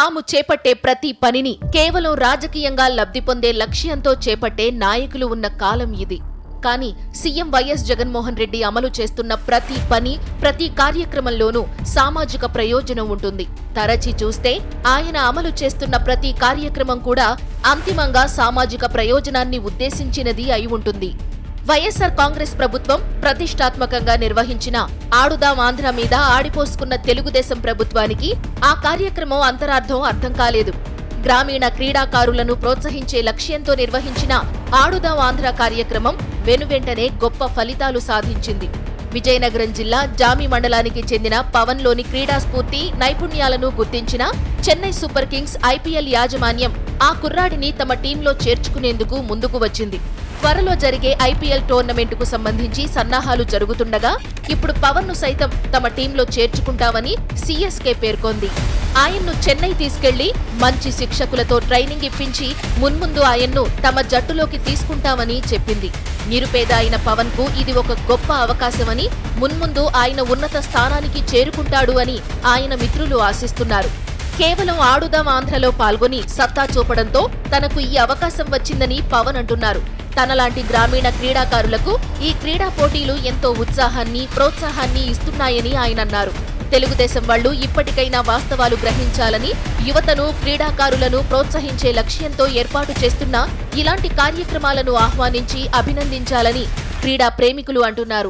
తాము చేపట్టే ప్రతి పనిని కేవలం రాజకీయంగా లబ్ధి పొందే లక్ష్యంతో చేపట్టే నాయకులు ఉన్న కాలం ఇది. కానీ సీఎం వైఎస్ జగన్మోహన్ రెడ్డి అమలు చేస్తున్న ప్రతి పని ప్రతి కార్యక్రమంలోనూ సామాజిక ప్రయోజనం ఉంటుంది. తరచి చూస్తే ఆయన అమలు చేస్తున్న ప్రతి కార్యక్రమం కూడా అంతిమంగా సామాజిక ప్రయోజనాన్ని ఉద్దేశించినది అయి ఉంటుంది. వైఎస్సార్ కాంగ్రెస్ ప్రభుత్వం ప్రతిష్టాత్మకంగా నిర్వహించిన ఆడుదాం ఆంధ్ర మీద ఆడిపోసుకున్న తెలుగుదేశం ప్రభుత్వానికి ఆ కార్యక్రమం అంతరార్థం అర్థం కాలేదు. గ్రామీణ క్రీడాకారులను ప్రోత్సహించే లక్ష్యంతో నిర్వహించిన ఆడుదాం ఆంధ్ర కార్యక్రమం వెనువెంటనే గొప్ప ఫలితాలు సాధించింది. విజయనగరం జిల్లా జామి మండలానికి చెందిన పవన్లోని క్రీడా స్ఫూర్తి నైపుణ్యాలను గుర్తించిన చెన్నై సూపర్ కింగ్స్ ఐపీఎల్ యాజమాన్యం ఆ కుర్రాడిని తమ టీంలో చేర్చుకునేందుకు ముందుకు వచ్చింది. త్వరలో జరిగే ఐపీఎల్ టోర్నమెంటుకు సంబంధించి సన్నాహాలు జరుగుతుండగా ఇప్పుడు పవన్ను సైతం తమ టీంలో చేర్చుకుంటామని సీఎస్కే పేర్కొంది. ఆయన్ను చెన్నై తీసుకెళ్ళి మంచి శిక్షకులతో ట్రైనింగ్ ఇప్పించి మున్ముందు ఆయన్ను తమ జట్టులోకి తీసుకుంటామని చెప్పింది. నిరుపేద అయిన పవన్కు ఇది ఒక గొప్ప అవకాశమని మున్ముందు ఆయన ఉన్నత స్థానానికి చేరుకుంటాడు అని ఆయన మిత్రులు ఆశిస్తున్నారు. కేవలం ఆడుదాం ఆంధ్రలో పాల్గొని సత్తా చూపడంతో తనకు ఈ అవకాశం వచ్చిందని పవన్ అంటున్నారు. తనలాంటి గ్రామీణ క్రీడాకారులకు ఈ క్రీడా పోటీలు ఎంతో ఉత్సాహాన్ని ప్రోత్సాహాన్ని ఇస్తున్నాయని ఆయన అన్నారు. తెలుగుదేశం వాళ్ళు ఇప్పటికైనా వాస్తవాలు గ్రహించాలని యువతను క్రీడాకారులను ప్రోత్సహించే లక్ష్యంతో ఏర్పాటు చేస్తున్న ఇలాంటి కార్యక్రమాలను ఆహ్వానించి అభినందించాలని క్రీడా ప్రేమికులు అంటున్నారు.